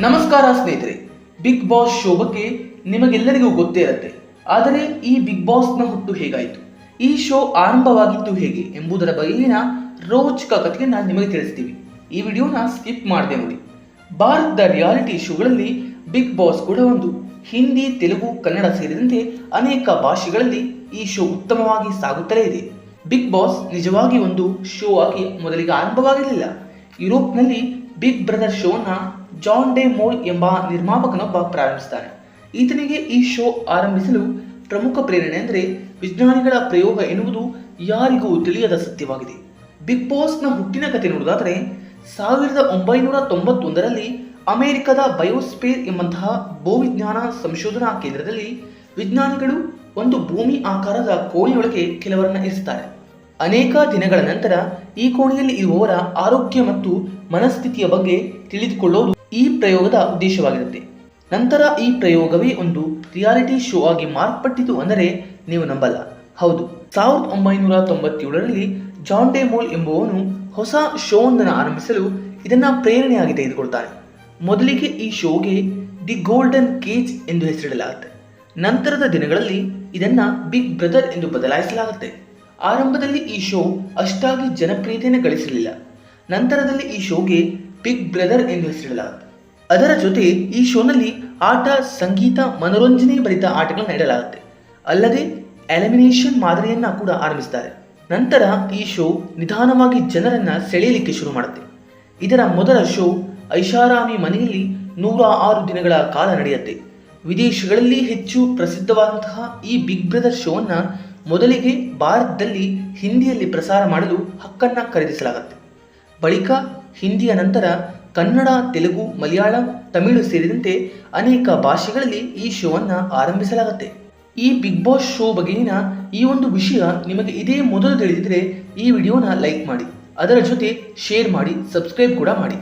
ನಮಸ್ಕಾರ ಸ್ನೇಹಿತರೆ big boss show ಬಗ್ಗೆ ನಿಮಗೆಲ್ಲರಿಗೂ ಗೊತ್ತೇ ಇರುತ್ತೆ. ಆದರೆ ಈ ಬಿಗ್ ಬಾಸ್ನ ಹುಟ್ಟು ಹೇಗಾಯಿತು? ಈ ಶೋ ಆರಂಭವಾಗಿತ್ತು ಹೇಗೆ ಎಂಬುದರ ಬಗೆಗಿನ ರೋಚಕ ಕಥೆಯನ್ನು ನಿಮಗೆ ತಿಳಿಸ್ತೀವಿ. ಈ ವಿಡಿಯೋನ ಸ್ಕಿಪ್ ಮಾಡದೆ ನೋಡಿ. ಭಾರತದ ರಿಯಾಲಿಟಿ ಶೋಗಳಲ್ಲಿ ಬಿಗ್ ಬಾಸ್ ಕೂಡ ಒಂದು ಹಿಂದಿ, ತೆಲುಗು, ಕನ್ನಡ ಸೇರಿದಂತೆ ಅನೇಕ ಭಾಷೆಗಳಲ್ಲಿ ಈ ಶೋ ಉತ್ತಮವಾಗಿ ಸಾಗುತ್ತಲೇ ಇದೆ. ಬಿಗ್ ಬಾಸ್ ನಿಜವಾಗಿ ಒಂದು ಶೋ ಆಗಿ ಮೊದಲಿಗೆ ಆರಂಭವಾಗಿರಲಿಲ್ಲ. ಯುರೋಪ್ನಲ್ಲಿ ಬಿಗ್ ಬ್ರದರ್ ಶೋನ ಜಾನ್ ಡೆ ಮೋಲ್ ಎಂಬ ನಿರ್ಮಾಪಕನೊಬ್ಬ ಪ್ರಾರಂಭಿಸ್ತಾನೆ ಈತನಿಗೆ ಈ ಶೋ ಆರಂಭಿಸಲು ಪ್ರಮುಖ ಪ್ರೇರಣೆ ಅಂದರೆ ವಿಜ್ಞಾನಿಗಳ ಪ್ರಯೋಗ ಎನ್ನುವುದು ಯಾರಿಗೂ ತಿಳಿಯದ ಸತ್ಯವಾಗಿದೆ. ಬಿಗ್ ಬಾಸ್ನ ಹುಟ್ಟಿನ ಕಥೆ ನೋಡುವುದಾದರೆ ಸಾವಿರದ ಒಂಬೈನೂರ ತೊಂಬತ್ತೊಂದರಲ್ಲಿ ಅಮೆರಿಕದ ಬಯೋಸ್ಪೇರ್ ಎಂಬಂತಹ ಭೂವಿಜ್ಞಾನ ಸಂಶೋಧನಾ ಕೇಂದ್ರದಲ್ಲಿ ವಿಜ್ಞಾನಿಗಳು ಒಂದು ಭೂಮಿ ಆಕಾರದ ಕೋಣೆಯೊಳಗೆ ಕೆಲವರನ್ನ ಇರಿಸುತ್ತಾರೆ. ಅನೇಕ ದಿನಗಳ ನಂತರ ಈ ಕೋಣೆಯಲ್ಲಿ ಇರುವವರ ಆರೋಗ್ಯ ಮತ್ತು ಮನಸ್ಥಿತಿಯ ಬಗ್ಗೆ ತಿಳಿದುಕೊಳ್ಳುವುದು ಈ ಪ್ರಯೋಗದ ಉದ್ದೇಶವಾಗಿರುತ್ತೆ. ನಂತರ ಈ ಪ್ರಯೋಗವೇ ಒಂದು ರಿಯಾಲಿಟಿ ಶೋ ಆಗಿ ಮಾರ್ಪಟ್ಟಿತು ಅಂದರೆ ನೀವು ನಂಬಲ್ಲ. ಹೌದು, ಸಾವಿರದ ಒಂಬೈನೂರ ತೊಂಬತ್ತೇಳರಲ್ಲಿ ಜಾನ್ ಡೇಮೋಲ್ ಮೋಲ್ ಹೊಸ ಹೊಸ ಒಂದನ್ನು ಆರಂಭಿಸಲು ಇದನ್ನು ಪ್ರೇರಣೆಯಾಗಿ ತೆಗೆದುಕೊಳ್ತಾನೆ. ಮೊದಲಿಗೆ ಈ ಶೋಗೆ ದಿ ಗೋಲ್ಡನ್ ಕೇಜ್ ಎಂದು ಹೆಸರಿಡಲಾಗುತ್ತೆ. ನಂತರದ ದಿನಗಳಲ್ಲಿ ಇದನ್ನು ಬಿಗ್ ಬ್ರದರ್ ಎಂದು ಬದಲಾಯಿಸಲಾಗುತ್ತೆ. ಆರಂಭದಲ್ಲಿ ಈ ಶೋ ಅಷ್ಟಾಗಿ ಜನಪ್ರಿಯತೆಯನ್ನು ಗಳಿಸಲಿಲ್ಲ. ನಂತರದಲ್ಲಿ ಈ ಶೋಗೆ ಬಿಗ್ ಬ್ರದರ್ ಎಂದು ಹೆಸರಿಡಲಾಗುತ್ತೆ ಅದರ ಜೊತೆ ಈ ಶೋನಲ್ಲಿ ಆಟ, ಸಂಗೀತ ಮನೋರಂಜನೆ ಭರಿತ ಆಟಗಳನ್ನು ಇಡಲಾಗುತ್ತೆ ಅಲ್ಲದೆ ಎಲಿಮಿನೇಷನ್ ಮಾದರಿಯನ್ನ ಕೂಡ ಆರಂಭಿಸ್ತಾರೆ. ನಂತರ ಈ ಶೋ ನಿಧಾನವಾಗಿ ಜನರನ್ನ ಸೆಳೆಯಲಿಕ್ಕೆ ಶುರು ಮಾಡುತ್ತೆ. ಇದರ ಮೊದಲ ಶೋ ಐಷಾರಾಮಿ ಮನೆಯಲ್ಲಿ ನೂರ ಆರು ದಿನಗಳ ಕಾಲ ನಡೆಯುತ್ತೆ. ವಿದೇಶಗಳಲ್ಲಿ ಹೆಚ್ಚು ಪ್ರಸಿದ್ಧವಾದಂತಹ ಈ ಬಿಗ್ ಬ್ರದರ್ ಶೋವನ್ನು ಮೊದಲಿಗೆ ಭಾರತದಲ್ಲಿ ಹಿಂದಿಯಲ್ಲಿ ಪ್ರಸಾರ ಮಾಡಲು ಹಕ್ಕನ್ನ ಖರೀದಿಸಲಾಗುತ್ತೆ. ಬಳಿಕ ಹಿಂದಿಯ ನಂತರ ಕನ್ನಡ, ತೆಲುಗು, ಮಲಯಾಳಂ, ತಮಿಳು ಸೇರಿದಂತೆ ಅನೇಕ ಭಾಷೆಗಳಲ್ಲಿ ಈ ಶೋವನ್ನು ಆರಂಭಿಸಲಾಗುತ್ತೆ. ಈ ಬಿಗ್ ಬಾಸ್ ಶೋ ಬಗೆಗಿನ ಈ ಒಂದು ವಿಷಯ ನಿಮಗೆ ಇದೇ ಮೊದಲು ತಿಳಿದಿದ್ರೆ ಈ ವಿಡಿಯೋನ ಲೈಕ್ ಮಾಡಿ, ಅದರ ಜೊತೆ ಶೇರ್ ಮಾಡಿ, ಸಬ್ಸ್ಕ್ರೈಬ್ ಕೂಡ ಮಾಡಿ.